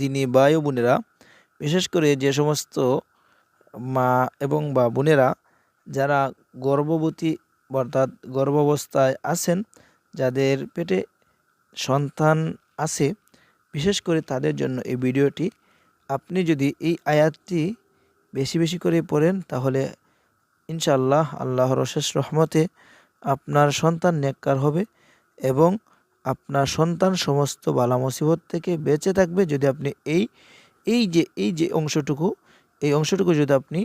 দিনী ভাই ও বোনেরা, বিশেষ করে যে সমস্ত মা এবং বা বোনেরা যারা গর্ভবতী অর্থাৎ গর্ভাবস্থায় আছেন, যাদের পেটে সন্তান আছে, বিশেষ করে তাদের জন্য এই ভিডিওটি। আপনি যদি এই আয়াতটি বেশি বেশি করে পড়েন, তাহলে ইনশাআল্লাহ আল্লাহর অশেষ রহমতে আপনার সন্তান নেককার হবে এবং আপনার সন্তান সমস্ত বালা মুসিবত থেকে বেঁচে থাকবে যদি আপনি এই এই যে এই যে অংশটুকু, এই অংশটুকু যদি আপনি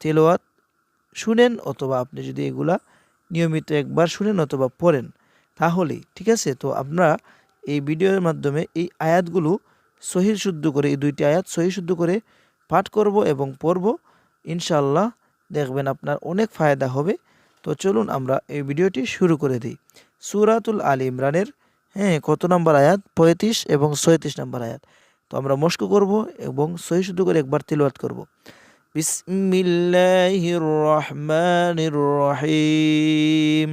তেলোয়াত শুনেন অথবা আপনি যদি এগুলা নিয়মিত একবার শুনেন অথবা পড়েন, তাহলেই, ঠিক আছে? তো আমরা এই ভিডিওর মাধ্যমে এই আয়াতগুলো সহি শুদ্ধ করে, এই দুইটি আয়াত সহি শুদ্ধ করে পাঠ করব এবং পড়ব। ইনশাল্লাহ দেখবেন আপনার অনেক ফায়দা হবে। তো চলুন আমরা এই ভিডিওটি শুরু করে দিই। সুরাতুল আল ইমরানের হ্যাঁ কত নম্বর আয়াত পঁয়ত্রিশ এবং ছয়ত্রিশ নম্বর আয়াত তো আমরা মস্ক করব এবং সহি শুদ্ধ করে একবার তিলওয়াত করব বিসমিল্লাহির রহমানির রহিম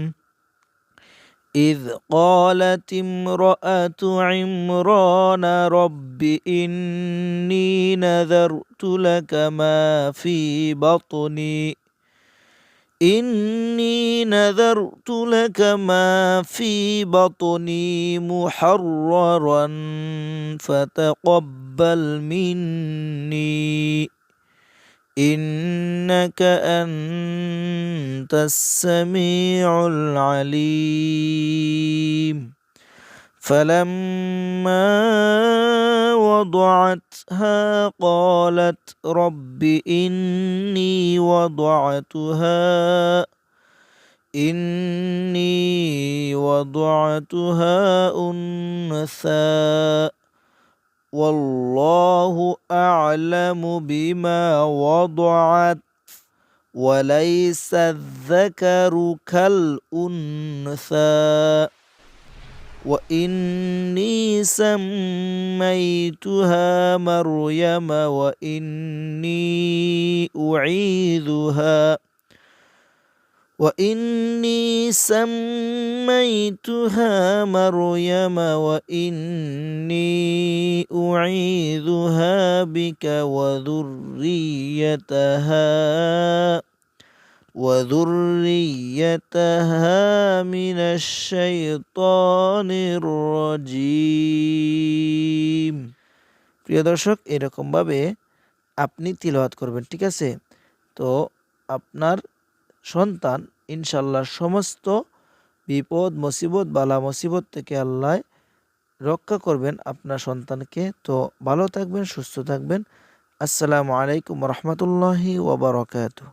إذ قالت امرأة عمران رب إني نذرت لك ما في بطني إني نذرت لك ما في بطني محررا فتقبل مني. إنك أنت السميع العليم. فلما وضعتها قالت رب إني وضعتها إني وضعتها أنثى والله أعلم بما وضعت وليس الذكر كالأنثى وإني سميتها مريم وإني أعيذها وإني سميتها مريم وإني أعيذها بك وذريتها وذريتها من الشيطان الرجيم প্রিয় দর্শক এরকমভাবে আপনি তিলওয়াত করবেন ঠিক আছে তো আপনার সন্তান ইনশাল্লাহ সমস্ত বিপদ, মুসিবত, বালা মুসিবত থেকে আল্লাহ রক্ষা করবেন আপনার সন্তানকে। তো ভালো থাকবেন, সুস্থ থাকবেন। আসসালামু আলাইকুম রহমতুল্লাহি ওবরাকাতু